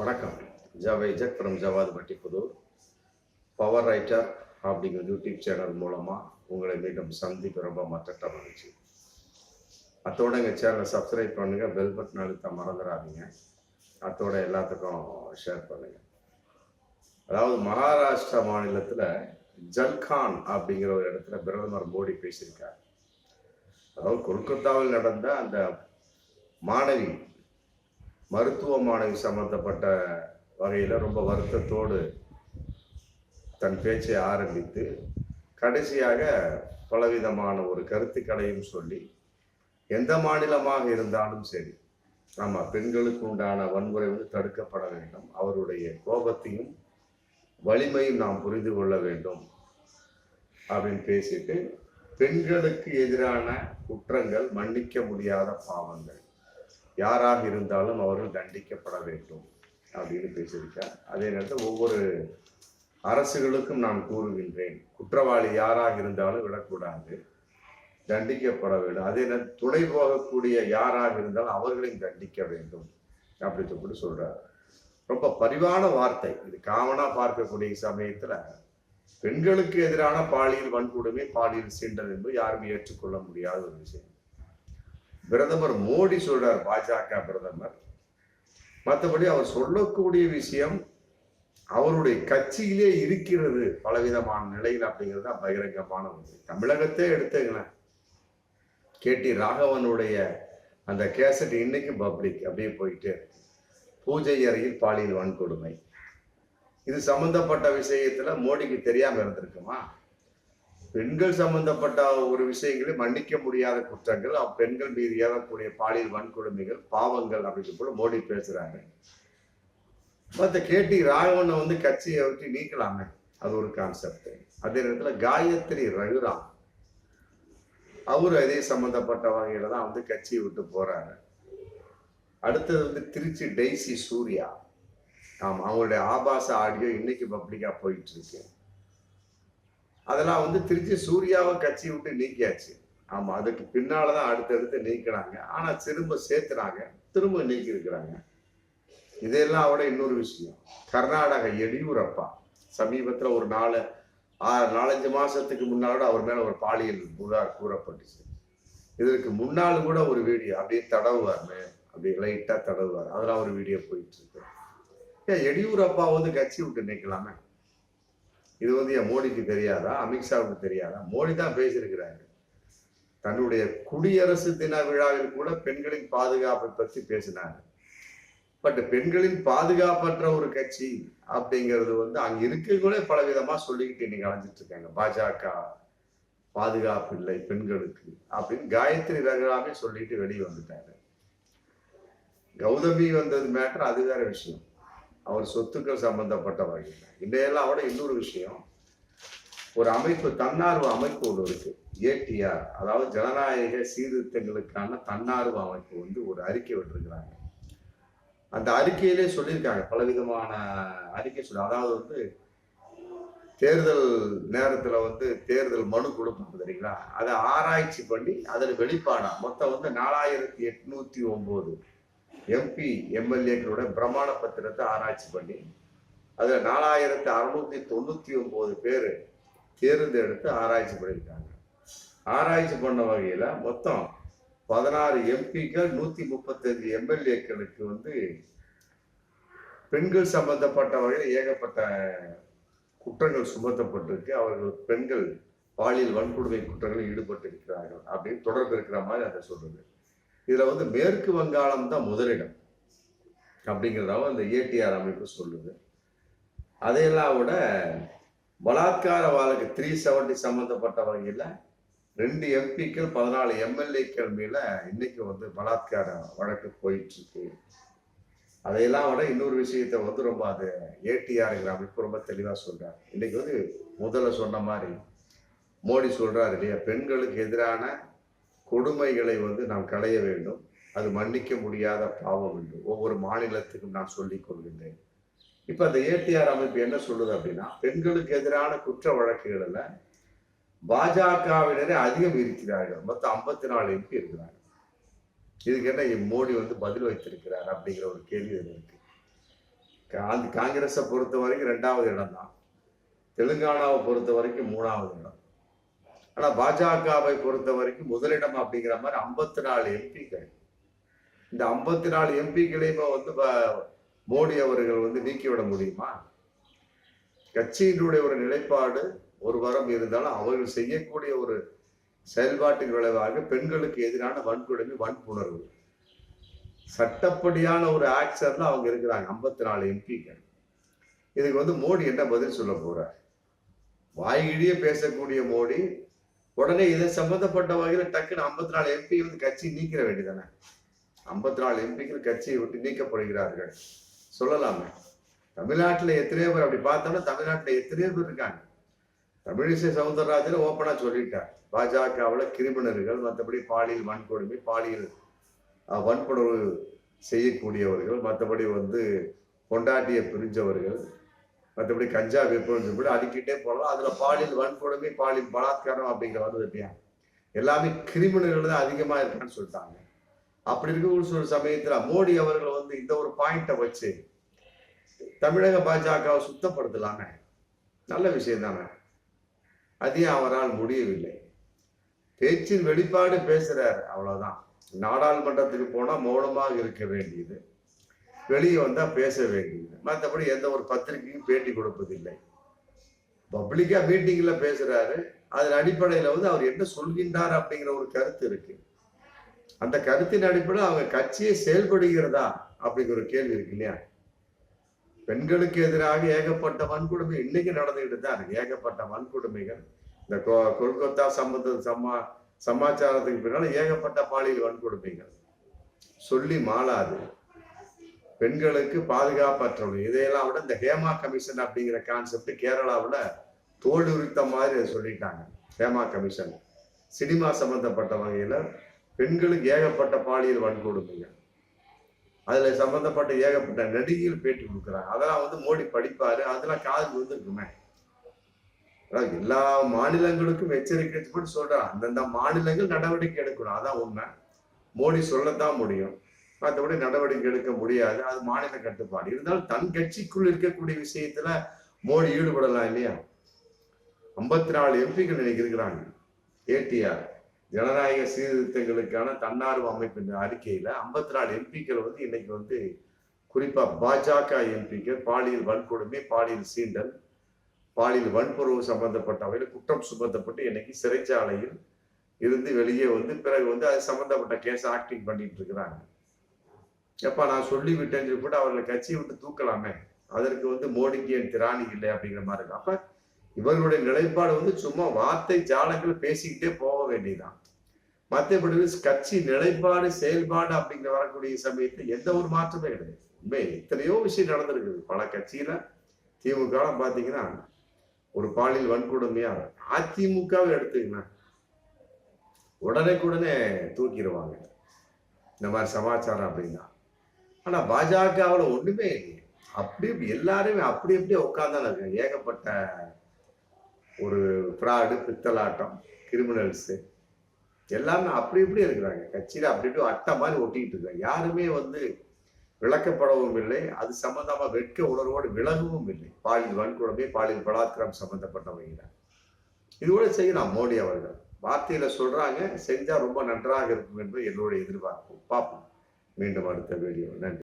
வணக்கம். ஜவை jug from Jawadhu Pattiputhur power writer அப்படிங்கிற யூடியூப் சேனல் மூலமாக உங்களை மீண்டும் சந்திப்பு ரொம்ப மற்ற மகிழ்ச்சி. அத்தோட எங்கள் சேனலை சப்ஸ்கிரைப் பண்ணுங்கள் பெல் பட்டன் அழுத்த மறந்துடாதீங்க. அத்தோட எல்லாத்துக்கும் ஷேர் பண்ணுங்கள் அதாவது மகாராஷ்டிரா மாநிலத்தில் ஜல்கான் அப்படிங்கிற ஒரு இடத்துல பிரதமர் மோடி பேசியிருக்கார். அதாவது கொல்கத்தாவில் நடந்த அந்த மாணவி மருத்துவ மாணவி சம்பந்தப்பட்ட வகையில் ரொம்ப வருத்தத்தோடு தன் பேச்சை ஆரம்பித்து கடைசியாக பலவிதமான ஒரு கருத்துக்களையும் சொல்லி எந்த மாநிலமாக இருந்தாலும் சரி ஆமாம் பெண்களுக்கு உண்டான வன்முறை வந்து தடுக்கப்பட வேண்டும். அவருடைய கோபத்தையும் வலிமையும் நாம் புரிந்து கொள்ள வேண்டும் அப்படின்னு பேசிட்டு பெண்களுக்கு எதிரான குற்றங்கள் மன்னிக்க முடியாத பாவங்கள். யாராக இருந்தாலும் அவர்கள் தண்டிக்கப்பட வேண்டும் அப்படின்னு பேசியிருக்கார். அதே நேரத்தில் ஒவ்வொரு அரசுகளுக்கும் நான் கூறுகின்றேன் குற்றவாளி யாராக இருந்தாலும் விடக்கூடாது தண்டிக்கப்பட வேண்டும். அதே நேரம் துணை போகக்கூடிய யாராக இருந்தாலும் அவர்களையும் தண்டிக்க வேண்டும் அப்படின்னு சொல்லிட்டு சொல்கிறார் ரொம்ப பரிவான வார்த்தை. இது காமனாக பார்க்கக்கூடிய சமயத்தில் பெண்களுக்கு எதிரான பாலியல் வன்கொடுமை பாலியல் சீண்டல் என்பது யாரும் ஏற்றுக்கொள்ள முடியாத ஒரு விஷயம். பிரதமர் மோடி சொல்றார் பாஜக பிரதமர். மற்றபடி அவர் சொல்லக்கூடிய விஷயம் அவருடைய கட்சியிலே இருக்கிறது பலவிதமான நிலையில் அப்படிங்கிறது தான் பகிரங்கமான ஒன்று தமிழகத்தே எடுத்துங்களேன் கே டி ராகவனுடைய அந்த கேசட் இன்னைக்கும் பப்ளிக் அப்படியே போயிட்டே பூஜை அறையில் பாலியல் வன்கொடுமை. இது சம்பந்தப்பட்ட விஷயத்துல மோடிக்கு தெரியாம இருந்திருக்குமா? பெண்கள் சம்பந்தப்பட்ட ஒரு விஷயங்களை மன்னிக்க முடியாத குற்றங்கள் அப்பெண்கள் மீது ஏறக்கூடிய பாலியல் வன்கொடுமைகள் பாவங்கள் அப்படின்னு போல மோடி பேசுறாங்க மற்ற கேடி ராகவனை வந்து கட்சியை விட்டு நீக்கலாமே. அது ஒரு கான்செப்ட் அதே நேரத்தில் காயத்ரி ரகுராம் அவரு அதே சம்பந்தப்பட்ட வகையில தான் வந்து கட்சியை விட்டு போறாரு. அடுத்தது வந்து திருச்சி டெய்சி சூர்யா. ஆமாம் அவங்களுடைய ஆபாச ஆடியோ இன்னைக்கு பப்ளிக்காக போயிட்டு இருக்கு. அதெல்லாம் வந்து திருச்சி சூர்யாவை கட்சி விட்டு நீக்கியாச்சு. ஆமா அதுக்கு பின்னாலதான் அடுத்தடுத்து நீக்கினாங்க. ஆனா திரும்ப சேர்த்துனாங்க திரும்ப நீக்கி இருக்கிறாங்க இதெல்லாம் விட இன்னொரு விஷயம். கர்நாடக எடியூரப்பா சமீபத்துல ஒரு நாலு ஆறு நாலஞ்சு மாசத்துக்கு முன்னாலோட அவர் மேல ஒரு பாலியல் புகார் கூறப்பட்டுச்சு. இதற்கு முன்னால் கூட ஒரு வீடியோ அப்படியே தடவுவார் அப்படியே லைட்டா தடவுவார். அதெல்லாம் ஒரு வீடியோ போயிட்டு இருக்கு. ஏன் எடியூரப்பா வந்து கட்சி விட்டு நிற்கலாமே இது வந்து என் மோடிக்கு தெரியாதா? அமித்ஷாவுக்கு தெரியாதா? மோடி தான் பேசியிருக்கிறாங்க தன்னுடைய குடியரசு தின விழாவில் கூட பெண்களின் பாதுகாப்பை பற்றி பேசினாங்க. பட் பெண்களின் பாதுகாப்பற்ற ஒரு கட்சி அப்படிங்கிறது வந்து அங்க இருக்கவங்களே பல விதமா சொல்லிக்கிட்டு இன்னைக்கு அலைஞ்சிட்டு இருக்காங்க பாஜக பாதுகாப்பு இல்லை பெண்களுக்கு அப்படின்னு காயத்ரி ரகுராமே சொல்லிட்டு வெளியே வந்துட்டாங்க கௌதமி வந்தது மேட்டர் அது வேற விஷயம். அவர் சொத்துக்கள் சம்பந்தப்பட்ட வகையில் இன்றையெல்லாம் விட இன்னொரு விஷயம் ஒரு அமைப்பு தன்னார்வ அமைப்பு ஒன்று இருக்கு. ஏடிஆர் அதாவது ஜனநாயக சீர்திருத்தங்களுக்கான தன்னார்வ அமைப்பு வந்து ஒரு அறிக்கை விட்டுருக்கிறாங்க. அந்த அறிக்கையிலே சொல்லியிருக்காங்க பலவிதமான அறிக்கை சொல்லி அதாவது வந்து தேர்தல் நேரத்தில் வந்து தேர்தல் மனு கொடுப்பாங்க தெரியுங்களா? அதை ஆராய்ச்சி பண்ணி அதில் வெளிப்பாடாக மொத்தம் வந்து நாலாயிரத்தி எட்நூற்றி ஒம்பது எம்பி எம்எல்ஏக்களோட பிரமாண பத்திரத்தை ஆராய்ச்சி பண்ணி அதில் நாலாயிரத்தி அறுநூத்தி தொண்ணூற்றி ஒம்பது பேர் தேர்ந்தெடுத்து ஆராய்ச்சி பண்ணியிருக்காங்க. ஆராய்ச்சி பண்ண வகையில் மொத்தம் பதினாறு எம்பிக்கள் நூற்றி முப்பத்தஞ்சு எம்எல்ஏக்களுக்கு வந்து பெண்கள் சம்பந்தப்பட்ட வகையில் ஏகப்பட்ட குற்றங்கள் சுமத்தப்பட்டிருக்கு. அவர்கள் பெண்கள் பாலியல் வன்கொடுமை குற்றங்களில் ஈடுபட்டு இருக்கிறார்கள் அப்படின்னு தொடர்பு இருக்கிற மாதிரி அதை சொல்றது. இதில் வந்து மேற்கு வங்காளம் தான் முதலிடம் அப்படிங்கிறதாவும் அந்த ஏடிஆர் அமைப்பு சொல்லுது. அதையெல்லாம் விட பலாத்கார வழக்கு த்ரீ செவன்டி சம்மந்தப்பட்ட வகையில் ரெண்டு எம்பிக்கள் பதினாலு எம்எல்ஏக்கள் மேல இன்னைக்கு வந்து பலாத்கார வழக்கு போயிட்டு இருக்கு அதையெல்லாம் விட இன்னொரு விஷயத்த வந்து ரொம்ப அது ஏடிஆருங்கிற அமைப்பு ரொம்ப தெளிவாக சொல்கிறார் இன்னைக்கு வந்து முதல்ல சொன்ன மாதிரி மோடி சொல்கிறார் இல்லையா பெண்களுக்கு எதிரான கொடுமைகளை வந்து நாம் களைய வேண்டும். அது மன்னிக்க முடியாத பாவம் என்று ஒவ்வொரு மாநிலத்துக்கும் நான் சொல்லிக் கொள்கின்றேன். இப்ப அந்த ஏடிஆர் அமைப்பு என்ன சொல்லுது அப்படின்னா பெண்களுக்கு எதிரான குற்ற வழக்குகள்ல பாஜகவினரே அதிகம் இருக்கிறார்கள் மொத்தம் ஐம்பத்தி நாலு எம்பி இருக்கிறார்கள். இதுக்கு என்ன மோடி வந்து பதில் வைத்திருக்கிறார் அப்படிங்கிற ஒரு கேள்வி இருக்கு. காங்கிரஸை பொறுத்த வரைக்கும் ரெண்டாவது இடம் தான் தெலுங்கானாவை பொறுத்த வரைக்கும் மூணாவது இடம். ஆனா பாஜகவை பொறுத்த வரைக்கும் முதலிடம் அப்படிங்கிற மாதிரி ஐம்பத்தி நாலு எம்பிக்கள். இந்த ஐம்பத்தி நாலு எம்பிக்களையுமே வந்து ப- மோடி அவர்கள் வந்து நீக்கிவிட முடியுமா? கட்சியினுடைய ஒரு நிலைப்பாடு ஒரு வரம் இருந்தாலும் அவர்கள் செய்யக்கூடிய ஒரு செயல்பாட்டின் விளைவாக பெண்களுக்கு எதிரான வன்கொடுமை வன்புணர்வு. சட்டப்படியான ஒரு ஆக்ஷன்ல அவங்க இருக்கிறாங்க ஐம்பத்தி நாலு எம்பிக்கள். இதுக்கு வந்து மோடி என்ன பதில் சொல்ல போறார்? வாயிலேயே பேசக்கூடிய மோடி உடனே இதை சம்பந்தப்பட்ட வகையில் டக்குன்னு ஐம்பத்தி நாலு எம்பி வந்து கட்சி நீக்கிற வேண்டியதானே ஐம்பத்தி நாலு எம்பிக்கள் கட்சியை விட்டு நீக்கப்படுகிறார்கள். சொல்லலாமே. தமிழ்நாட்டில் எத்தனையோ பேர் அப்படி பார்த்தோம்னா தமிழ்நாட்டில் எத்தனையோ பேர் இருக்காங்க. தமிழிசை சவுந்தரராஜன் ஓப்பனா சொல்லிட்டார். பாஜகவில் கிரிமினல்கள் மற்றபடி பாலியல் வன்கொடுமை பாலியல் அஹ், வன்புணர்வு செய்யக்கூடியவர்கள் மற்றபடி வந்து கொண்டாட்டிய பிரிஞ்சவர்கள் மற்றபடி கஞ்சா விற்பனை சொல்லி அடிக்கிட்டே போகலாம் அதில் பாலியல் வன்கொடுமை பாலியல் பலாத்காரம் அப்படிங்கிற வந்து இல்லையா எல்லாமே கிரிமினல்கள் தான் அதிகமாக இருக்கான்னு சொல்லிட்டாங்க. அப்படி இருக்கக்கூடிய ஒரு சமயத்தில் மோடி அவர்கள் வந்து இந்த ஒரு பாயிண்ட்டை வச்சு தமிழக பாஜகவை சுத்தப்படுத்தலாமே. நல்ல விஷயம் தானே. அதையும் அவரால் முடியவில்லை. பேச்சின் வெளிப்பாடு பேசுறாரு. அவ்வளவுதான். நாடாளுமன்றத்துக்கு போனால் மௌனமாக இருக்க வேண்டியது. வெளியே வந்தா பேச வேண்டியது. மற்றபடி எந்த ஒரு பத்திரிகைக்கும் பேட்டி கொடுப்பதில்லை. பப்ளிக்கா மீட்டிங்ல பேசுறாரு. அதன் அடிப்படையில வந்து அவர் என்ன சொல்கின்றார் அப்படிங்கிற ஒரு கருத்து இருக்கு. அந்த கருத்தின் அடிப்படையில் அவங்க கட்சியை செயல்படுகிறதா அப்படிங்கிற ஒரு கேள்வி இருக்கு இல்லையா? பெண்களுக்கு எதிராக ஏகப்பட்ட வன்கொடுமை இன்னைக்கு நடந்துகிட்டு தான் இருக்கு. ஏகப்பட்ட வன்கொடுமைகள். இந்த கொ- கொல்கத்தா சம்பந்த சமா சமாச்சாரத்துக்கு பின்னால ஏகப்பட்ட பாலியல் வன்கொடுமைகள். சொல்லி மாளாது. பெண்களுக்கு பாதுகாப்பற்றவர்கள் இதையெல்லாம் விட இந்த ஹேமா கமிஷன் அப்படிங்கிற கான்செப்ட் கேரளாவில் தோல் உரித்த மாதிரி அதை சொல்லிட்டாங்க. ஹேமா கமிஷன். சினிமா சம்பந்தப்பட்ட வகையில் பெண்களுக்கு ஏகப்பட்ட பாலியல் வன்கொடுமைகள். அதில் சம்பந்தப்பட்ட ஏகப்பட்ட நடிகைகள் பேட்டி கொடுக்குறாங்க. அதெல்லாம் வந்து மோடி படிப்பார். அதெல்லாம் காது வந்துருக்குமே அதாவது எல்லா மாநிலங்களுக்கும் எச்சரிக்கை கூட சொல்றாங்க அந்தந்த மாநிலங்கள் நடவடிக்கை எடுக்கணும். அதான் உண்மை. மோடி சொல்லத்தான் முடியும். மற்றபடி நடவடிக்கை எடுக்க முடியாது. அது மாநில கட்டுப்பாடு. இருந்தாலும் தன் கட்சிக்குள் இருக்கக்கூடிய விஷயத்துல மோடி ஈடுபடலாம் இல்லையா? ஐம்பத்தி நாலு எம்பிக்கள் இன்னைக்கு இருக்கிறாங்க ஏடிஆர் ஜனநாயக சீர்திருத்தங்களுக்கான தன்னார்வ அமைப்பின் அறிக்கையில ஐம்பத்தி நாலு எம்பிக்கள் வந்து இன்னைக்கு வந்து குறிப்பா பாஜக எம்பிக்கள் பாலியல் வன்கொடுமை பாலியல் சீண்டல் பாலியல் வன்புறவு சம்பந்தப்பட்ட வகையில் குற்றம் சுமத்தப்பட்டு இன்னைக்கு சிறைச்சாலையில் இருந்து வெளியே வந்து பிறகு வந்து அது சம்பந்தப்பட்ட கேஸ் ஆக்டிங் பண்ணிட்டு இருக்கிறாங்க. எப்பா நான் சொல்லி விட்டேன்னு சொல்லி கூட அவர்களை கட்சியை விட்டு தூக்கலாமே? அதற்கு வந்து மோடிக்கு என் திராணி இல்லை அப்படிங்கிற மாதிரி இருக்கு. அப்ப இவர்களுடைய நிலைப்பாடு வந்து சும்மா வார்த்தை ஜாலங்கள் பேசிக்கிட்டே போக வேண்டியதுதான். மற்றபடி கட்சி நிலைப்பாடு செயல்பாடு அப்படிங்கிற வரக்கூடிய சமயத்தில் எந்த ஒரு மாற்றமே கிடையாது. உண்மை எத்தனையோ விஷயம் நடந்திருக்குது. பல கட்சியில திமுக பாத்தீங்கன்னா ஒரு பாலியல் வன்கொடுமையா அதிமுகவை எடுத்துக்கங்க உடனே தூக்கிடுவாங்க. இந்த மாதிரி சமாச்சாரம் அப்படின்னா. ஆனா பாஜகவில் ஒண்ணுமே இல்லையே. அப்படி இப்படி எல்லாருமே அப்படி அப்படியே உட்கார்ந்தானே இருக்காங்க ஏகப்பட்ட ஒரு ஃப்ராடு பித்தலாட்டம் கிரிமினல்ஸு எல்லாமே அப்படி இப்படி இருக்கிறாங்க. கட்சியில் அப்படி இப்படி அட்டை மாதிரி ஒட்டிக்கிட்டு இருக்காங்க. யாருமே வந்து விளக்கப்படவும் இல்லை. அது சம்பந்தமாக வெட்க உணர்வோடு விலகவும் இல்லை. பாலியல் வன்கொடுமை பாலியல் பலாத்காரம் சம்பந்தப்பட்டவங்க இது கூட செய்யலாம் மோடி அவர்கள். வார்த்தையில சொல்றாங்க செஞ்சா ரொம்ப நன்றாக இருக்கும் என்று என்னுடைய எதிர்பார்ப்பு. பார்ப்போம். மீண்டும் அடுத்த வீடியோ நன்றி.